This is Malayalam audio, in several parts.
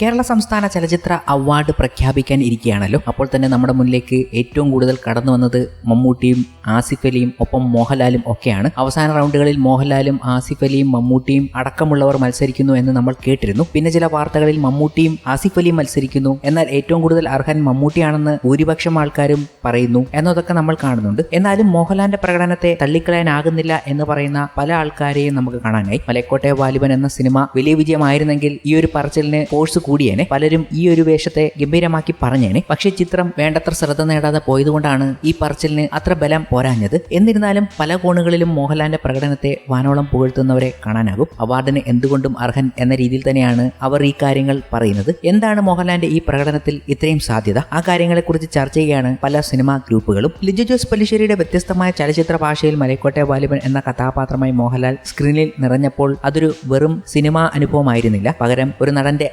കേരള സംസ്ഥാന ചലച്ചിത്ര അവാർഡ് പ്രഖ്യാപിക്കാൻ ഇരിക്കുകയാണല്ലോ. അപ്പോൾ തന്നെ നമ്മുടെ മുന്നിലേക്ക് ഏറ്റവും കൂടുതൽ കടന്നു വന്നത് മമ്മൂട്ടിയും ആസിഫ് അലിയും ഒപ്പം മോഹൻലാലും ഒക്കെയാണ്. അവസാന റൗണ്ടുകളിൽ മോഹൻലാലും ആസിഫ് അലിയും മമ്മൂട്ടിയും അടക്കമുള്ളവർ മത്സരിക്കുന്നു എന്ന് നമ്മൾ കേട്ടിരുന്നു. പിന്നെ ചില വാർത്തകളിൽ മമ്മൂട്ടിയും ആസിഫ് അലിയും മത്സരിക്കുന്നു. എന്നാൽ ഏറ്റവും കൂടുതൽ അർഹൻ മമ്മൂട്ടിയാണെന്ന് ഭൂരിപക്ഷം ആൾക്കാരും പറയുന്നു എന്നതൊക്കെ നമ്മൾ കാണുന്നുണ്ട്. എന്നാലും മോഹൻലാലിന്റെ പ്രകടനത്തെ തള്ളിക്കളയാനാകുന്നില്ല എന്ന് പറയുന്ന പല ആൾക്കാരെയും നമുക്ക് കാണാനായി. മലക്കോട്ടെ വാലിബൻ എന്ന സിനിമ വലിയ വിജയമായിരുന്നെങ്കിൽ ഈ ഒരു പറച്ചിലിന് ഫോഴ്സ് കൂടിയേനെ. പലരും ഈ ഒരു വേഷത്തെ ഗംഭീരമാക്കി പറഞ്ഞേനെ. പക്ഷേ ചിത്രം വേണ്ടത്ര ശ്രദ്ധ നേടാതെ പോയതുകൊണ്ടാണ് ഈ പറച്ചിലിന് അത്ര ബലം പോരാഞ്ഞത്. എന്നിരുന്നാലും പല കോണുകളിലും മോഹൻലാലിന്റെ പ്രകടനത്തെ വാനോളം പുകഴ്ത്തുന്നവരെ കാണാനാകും. അവാർഡിന് എന്തുകൊണ്ടും അർഹൻ എന്ന രീതിയിൽ തന്നെയാണ് അവർ ഈ കാര്യങ്ങൾ പറയുന്നത്. എന്താണ് മോഹൻലാലിന്റെ ഈ പ്രകടനത്തിൽ ഇത്രയും സാധ്യത? ആ കാര്യങ്ങളെക്കുറിച്ച് ചർച്ച ചെയ്യുകയാണ് പല സിനിമാ ഗ്രൂപ്പുകളും. ലിജു ജോസ് പല്ലിശ്ശേരിയുടെ വ്യത്യസ്തമായ ചലച്ചിത്ര ഭാഷയിൽ മലക്കോട്ടെ വാലിബൻ എന്ന കഥാപാത്രമായി മോഹൻലാൽ സ്ക്രീനിൽ നിറഞ്ഞപ്പോൾ അതൊരു വെറും സിനിമാ അനുഭവമായിരുന്നില്ല. പകരം ഒരു നടന്റെ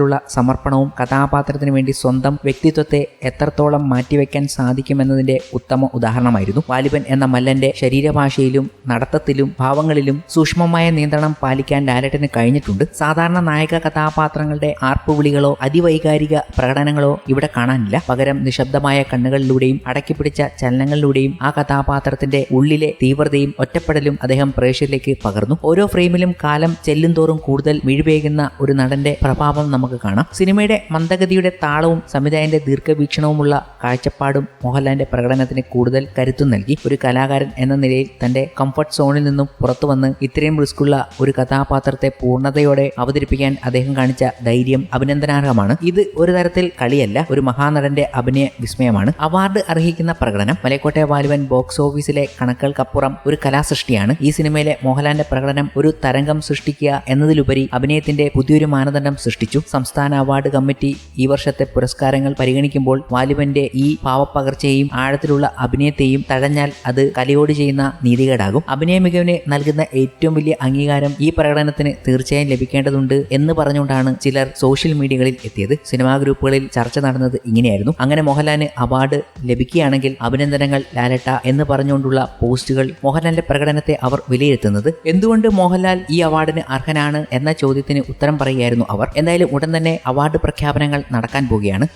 ആഴത്തിലുള്ള സമർപ്പണവും കഥാപാത്രത്തിന് വേണ്ടി സ്വന്തം വ്യക്തിത്വത്തെ എത്രത്തോളം മാറ്റിവെക്കാൻ സാധിക്കുമെന്നതിന്റെ ഉത്തമ ഉദാഹരണമായിരുന്നു. വാലിബൻ എന്ന മല്ലന്റെ ശരീരഭാഷയിലും നടത്തത്തിലും ഭാവങ്ങളിലും സൂക്ഷ്മമായ നിയന്ത്രണം പാലിക്കാൻ ഡാലറ്റിന് കഴിഞ്ഞിട്ടുണ്ട്. സാധാരണ നായക കഥാപാത്രങ്ങളുടെ ആർപ്പുവിളികളോ അതിവൈകാരിക പ്രകടനങ്ങളോ ഇവിടെ കാണാനില്ല. പകരം നിശബ്ദമായ കണ്ണുകളിലൂടെയും അടക്കിപ്പിടിച്ച ചലനങ്ങളിലൂടെയും ആ കഥാപാത്രത്തിന്റെ ഉള്ളിലെ തീവ്രതയും ഒറ്റപ്പെടലും അദ്ദേഹം പ്രേക്ഷകരിലേക്ക് പകർന്നു. ഓരോ ഫ്രെയിമിലും കാലം ചെല്ലും തോറും കൂടുതൽ മിഴിവേകുന്ന ഒരു നടന്റെ പ്രഭാവം നമുക്ക് കാണാം. സിനിമയുടെ മന്ദഗതിയുടെ താളവും സംവിധായകന്റെ ദീർഘവീക്ഷണവുമുള്ള കാഴ്ചപ്പാടും മോഹൻലാലിന്റെ പ്രകടനത്തിന് കൂടുതൽ കരുത്തു നൽകി. ഒരു കലാകാരൻ എന്ന നിലയിൽ തന്റെ കംഫർട്ട് സോണിൽ നിന്നും പുറത്തു വന്ന് ഇത്രയും റിസ്ക്കുള്ള ഒരു കഥാപാത്രത്തെ പൂർണതയോടെ അവതരിപ്പിക്കാൻ അദ്ദേഹം കാണിച്ച ധൈര്യം അഭിനന്ദനാർഹമാണ്. ഇത് ഒരു തരത്തിൽ കളിയല്ല ഒരു മഹാനടന്റെ അഭിനയ വിസ്മയമാണ്. അവാർഡ് അർഹിക്കുന്ന പ്രകടനം മലക്കോട്ടെ വാലുവൻ ബോക്സ് ഓഫീസിലെ കണക്കുകൾക്കപ്പുറം ഒരു കലാസൃഷ്ടിയാണ്. ഈ സിനിമയിലെ മോഹൻലാലിന്റെ പ്രകടനം ഒരു തരംഗം സൃഷ്ടിക്കുക എന്നതിലുപരി അഭിനയത്തിന്റെ പുതിയൊരു മാനദണ്ഡം സൃഷ്ടിച്ചു. സംസ്ഥാന അവാർഡ് കമ്മിറ്റി ഈ വർഷത്തെ പുരസ്കാരങ്ങൾ പരിഗണിക്കുമ്പോൾ വാലിബന്റെ ഈ പാവപ്പകർച്ചയെയും ആഴത്തിലുള്ള അഭിനയത്തെയും തഴഞ്ഞാൽ അത് കലയോട് ചെയ്യുന്ന നീതികേടാകും. അഭിനയ മികവിന് നൽകുന്ന ഏറ്റവും വലിയ അംഗീകാരം ഈ പ്രകടനത്തിന് തീർച്ചയായും ലഭിക്കേണ്ടതുണ്ട് എന്ന് പറഞ്ഞുകൊണ്ടാണ് ചിലർ സോഷ്യൽ മീഡിയകളിൽ എത്തിയത്. സിനിമാ ഗ്രൂപ്പുകളിൽ ചർച്ച നടന്നത് ഇങ്ങനെയായിരുന്നു. അങ്ങനെ മോഹൻലാലിന് അവാർഡ് ലഭിക്കുകയാണെങ്കിൽ അഭിനന്ദനങ്ങൾ ലാലട്ട എന്ന് പറഞ്ഞുകൊണ്ടുള്ള പോസ്റ്റുകൾ മോഹൻലാലിന്റെ പ്രകടനത്തെ അവർ വിലയിരുത്തുന്നത്. എന്തുകൊണ്ട് മോഹൻലാൽ ഈ അവാർഡിന് അർഹനാണ് എന്ന ചോദ്യത്തിന് ഉത്തരം പറയുകയായിരുന്നു അവർ. എന്തായാലും ഉടൻ തന്നെ അവാർഡ് പ്രഖ്യാപനങ്ങൾ നടക്കാൻ പോവുകയാണ്.